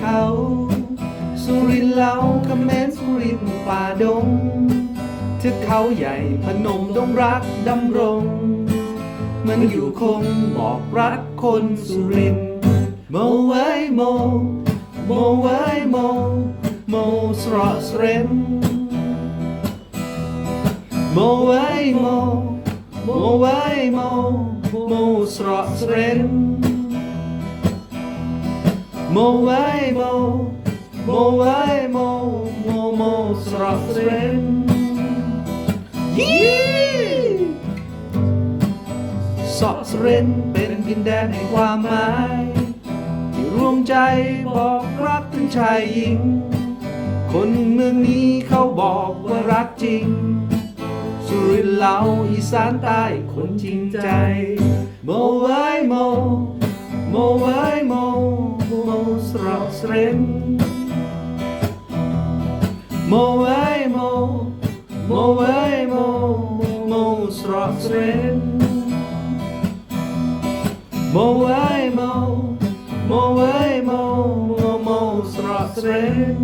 เขา สุรินทร์เล้าเขมรสุรินป่าดงเทือกเขาใหญ่พนมดงรักดำรง มันอยู่คงบอกรักคนสุรินโมไว้โม โมไว้โม โมสระสเรนโมไว้โม โมไว้โม โมสระสเรน โมไว้โมโมไว้โมโมโมสระสเรนยี่สระสเรนเป็นดินแดนแห่งความหมายที่รวมใจบอกรักถึงชายหญิง คนเมืองนี้เขาบอกว่ารักจริง สุรินทร์เหลาอีสานใต้คนจริงใจโมไว้โมโมไว้ ระสเรนโมไว้โมโมไว้โมโมสระสเรนโมไว้โมโมไว้โมโมโมสระสเรน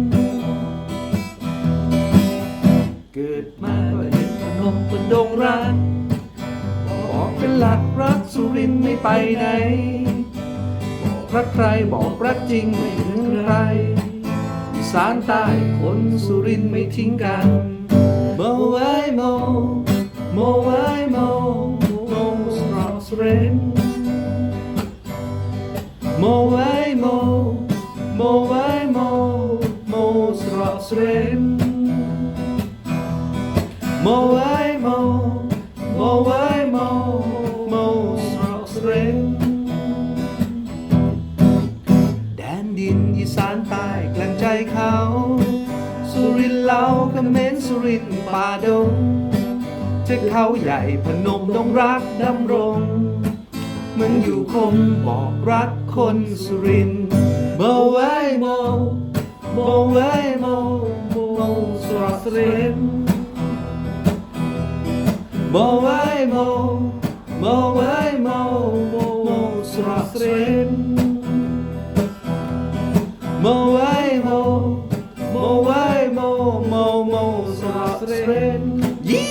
เกิดมาก็เห็นพนมเป็นดงรักบอกเป็นหลักรักสุรินไม่ไปไหน รักใครบอกรักจริงไม่เหมือนใครอีสานใต้คนสุรินไม่ทิ้งกันโมไว้โมโมไว้โมโมสระสเรนโมไว้โมโมไว้โมโมสระสเรนโมไว้โมโมไว้ ดินอีสานใต้กลางใจเขา สุรินทร์เหลาเขมรสุรินทร์ป่าดงเทือกเขาใหญ่พนมดงรักดำรงเหมือนอยู่คงบอกรักคนสุรินทร์โมไว้โมโมไว้โมโมสรสเรนโมไว้โมโมไว้โมโมโมสรสเรน โมไว้โมโมไว้โมโมโมสระเรนยี่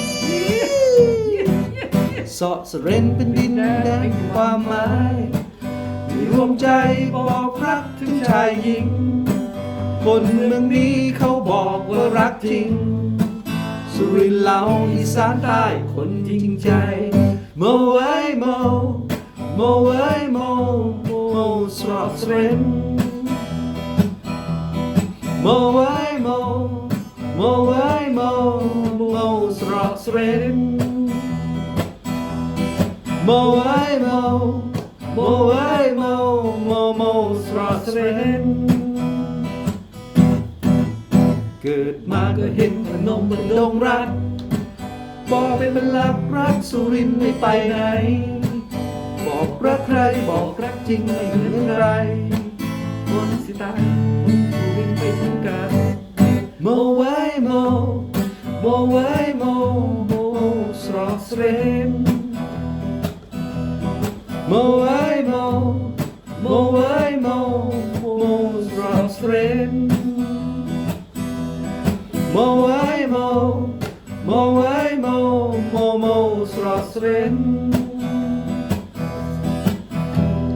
สระเรนเป็นดินแดนแห่งความหมายที่รวมใจบอกรักถึงชายหญิง คนเมืองนี้เขาบอกว่ารักจริง สุรินทร์เหลาอีสานใต้คนจริงใจ โมไว้โม โมไว้โม โมสระสเรนโมไว้โมโมไว้โมโมสระเรน โมไว้โมโมไว้โมโมโมสระสเรนเกิดมาก็เห็นพนมบนดงรักบอกเป็นบรรลักรักสุรินไม่ไปไหน บอกรักใครบอกรักจริงไม่เหมือนใครคนสิตายคนสุรินไปถึง มโมสระสเรน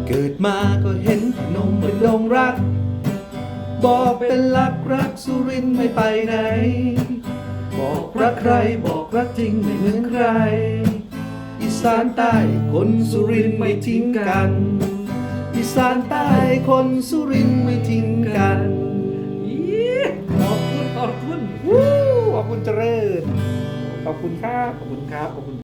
เกิดมาก็เห็นนมเป็นดงรัก บอกเป็นลักรักสุรินไม่ไปไหน บอกรักใครบอกรักจริงไม่เหมือนใคร สานใต้คนสุรินไม่ทิ้งกัน อีสานใต้คนสุรินไม่ทิ้งกันขอบคุณขอบคุณวู้ขอบคุณเจริญ ขอบคุณครับ ขอบคุณครับ ขอบคุณ